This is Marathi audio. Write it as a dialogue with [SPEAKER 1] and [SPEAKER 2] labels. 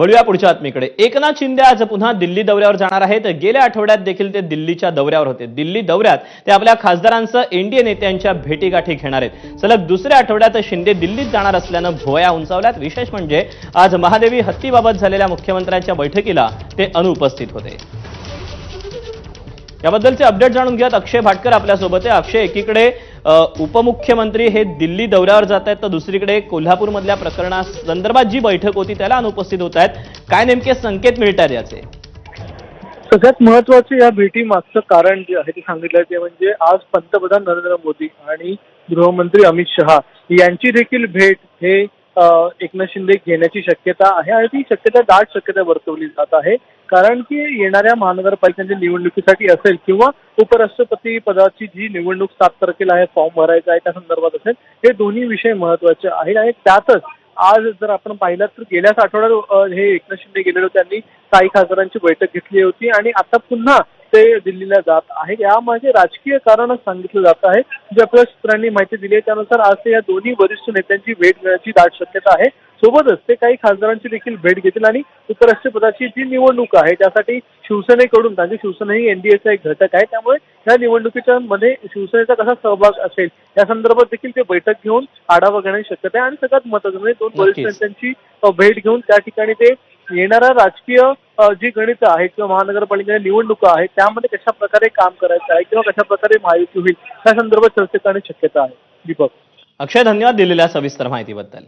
[SPEAKER 1] वळूया पुढच्या बातमीकडे. एकनाथ शिंदे आज पुन्हा दिल्ली दौऱ्यावर जाणार आहेत. गेल्या आठवड्यात देखील ते दिल्लीच्या दौऱ्यावर होते. दिल्ली दौऱ्यात ते आपल्या खासदारांसह एनडीए नेत्यांच्या भेटीगाठी घेणार आहेत. सलग दुसऱ्या आठवड्यात शिंदे दिल्लीत जाणार असल्यानं भुवया उंचावल्यात. विशेष म्हणजे आज महादेवी हत्तीबाबत झालेल्या मुख्यमंत्र्यांच्या बैठकीला ते अनुपस्थित होते. याबद्दलचे अपडेट जाणून घेऊयात. अक्षय भाटकर आपल्यासोबत आहे. अक्षय एकीकडे उपमुख्यमंत्री हे दिल्ली दौऱ्यावर जात आहेत तर दुसरीकडे कोल्हापूरमधल्या प्रकरणासंदर्भात जी बैठक होती त्याला अनुपस्थित होत आहेत. काय नेमके संकेत मिळत आहेत याचे?
[SPEAKER 2] सगळ्यात महत्वाचं या भेटी मागचं कारण जे आहे ते सांगितलं ते म्हणजे आज पंतप्रधान नरेंद्र मोदी आणि गृहमंत्री अमित शहा यांची देखील भेट हे एकनाथ शिंदे घेण्याची शक्यता आहे आणि ती शक्यता दाट शक्यता वर्तवली जात आहे. कारण की येणाऱ्या महानगरपालिकांच्या निवडणुकीसाठी असेल किंवा उपराष्ट्रपती पदाची जी निवडणूक सात तारखेला आहे फॉर्म भरायचा आहे त्या संदर्भात असेल हे दोन्ही विषय महत्त्वाचे आहेत आणि त्यातच आज जर आपण पाहिलं तर गेल्याच आठवड्यात हे एकनाथ शिंदे गेलेले होते त्यांनी काही खासदारांची बैठक घेतली होती आणि आता पुन्हा ते दिल्लीला जात आहे. यामागे राजकीय कारण सांगितलं जात आहे. जे आपल्या सूत्रांनी माहिती दिली आहे त्यानुसार आज ते या दोन्ही वरिष्ठ नेत्यांची भेट घेण्याची दाट शक्यता आहे. सोबतच ते काही खासदारांची देखील भेट घेतील आणि उपराष्ट्रपदाची जी निवडणूक आहे त्यासाठी शिवसेनेकडून त्यांची शिवसेना ही एनडीएचा एक घटक आहे त्यामुळे या निवडणुकीच्या मध्ये शिवसेनेचा कसा सहभाग असेल या संदर्भात देखील ते बैठक घेऊन आढावा घेण्याची शक्यता आहे. आणि सगळ्यात महत्वाचं म्हणजे दोन वरिष्ठ. नेत्यांची भेट घेऊन त्या ठिकाणी ते येणाऱ्या राजकीय जी गणित आहे किंवा महानगरपालिकेच्या निवडणुका आहेत त्यामध्ये कशा प्रकारे काम करायचं आहे किंवा कशा प्रकारे माहिती होईल त्या संदर्भात चर्चा करण्याची शक्यता आहे. दीपक.
[SPEAKER 1] अक्षय धन्यवाद दिलेल्या सविस्तर माहितीबद्दल.